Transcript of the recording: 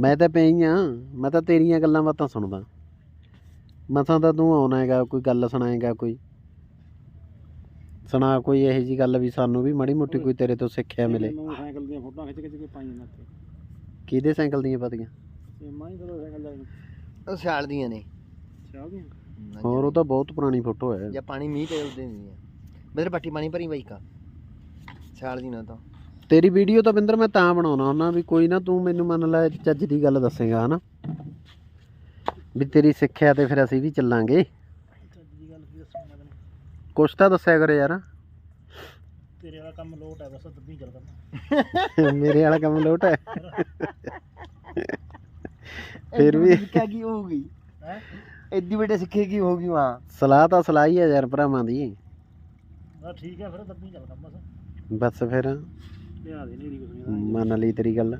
ਮੈਂ ਤਾਂ ਪਈ ਆ। ਮੈਂ ਤਾਂ ਤੇਰੀਆਂ ਗੱਲਾਂ ਬਾਤਾਂ ਸੁਣਦਾ। ਮਸਾਂ ਤਾਂ ਤੂੰ ਆਉਣਾ ਹੈਗਾ ਕੋਈ ਗੱਲ ਸੁਣਾਏਗਾ ਕੋਈ। ਸੁਣਾ ਕੋਈ ਇਹੋ ਜੀ ਗੱਲ ਵੀ ਸਾਨੂੰ ਵੀ ਮਾੜੀ ਮੋਟੀ ਕੋਈ ਤੇਰੇ ਤੋਂ ਸਿੱਖਿਆ ਮਿਲੇ। ਮੈਨੂੰ ਸਾਈਕਲ ਦੀਆਂ ਫੋਟੋਆਂ ਖਿੱਚ ਖਿੱਚ ਕੇ ਪਾਈਆਂ ਨੇ ਇੱਥੇ? ਕਿਹਦੇ ਸਾਈਕਲ ਦੀਆਂ ਪਤੀਆਂ? ਤੇ ਮੈਂ ਹੀ ਕਦੋਂ ਸਾਈਕਲ ਲੈ ਉਹ ਸਿਆਲ ਦੀਆਂ ਨੇ। ਦੀਆਂ? ਹੋਰ ਉਹ ਤਾਂ ਬਹੁਤ ਪੁਰਾਣੀ ਫੋਟੋ ਹੈ। ਜਾਂ ਪਾਣੀ ਮੀਂਹ ਪਏ ਉਦੋਂ ਦੀਆਂ ਬਦਰ ਪੱਟੀ ਪਾਣੀ ਭਰੀ ਬਾਈ ਕਾ ਸਿਆਲ ਦੀ ਨਾ ਤਾਂ। ਤੇਰੀ ਵੀਡੀਓ ਤਾਂ ਬਿੰਦਰ ਮੈਂ ਤਾਂ ਬਣਾਉਣਾ ਹੁੰਦਾ ਵੀ ਕੋਈ ਨਾ ਤੂੰ ਮੈਨੂੰ ਮੰਨ ਲੈ ਚੱਜ ਦੀ ਗੱਲ ਦੱਸੇਗਾ ਹਨਾ? ਵੀ ਤੇਰੀ ਸਿੱਖਿਆ ਤੇ ਫਿਰ ਅਸੀਂ ਵੀ ਚੱਲਾਂਗੇ। ਗੱਲ ਕੁਛ ਤਾਂ ਦੱਸਿਆ ਕਰ ਯਾਰ। ਤੇਰੇ ਵਾਲਾ ਕੰਮ ਲੋਟ ਹੈ ਬਸ ਦੱਬੀ ਚੱਲ ਕਰਨਾ ਮੇਰੇ ਵਾਲਾ ਕੰਮ ਲੋਟ ਹੈ। ਫਿਰ ਵੀ ਸਿੱਖਿਆ ਕੀ ਹੋਊਗੀ? ਹੈ? ਐਡੀ ਵੱਡੇ ਸਿੱਖੇ ਕੀ ਹੋਊਗੀ ਵਾਂ ਸਲਾਹ ਤਾਂ ਸਲਾਹ ਹੀ ਹੈ ਯਾਰ ਭਰਾਵਾਂ ਦੀ। ਠੀਕ ਹੈ ਫਿਰ ਚੱਲ ਕੰਮ ਬਸ। ਬਸ ਫਿਰ ਲਿਆ ਦੇ ਨੇਰੀ ਕੁਛ ਨਹੀਂ ਮੰਨ ਲਈ ਤੇਰੀ ਗੱਲ।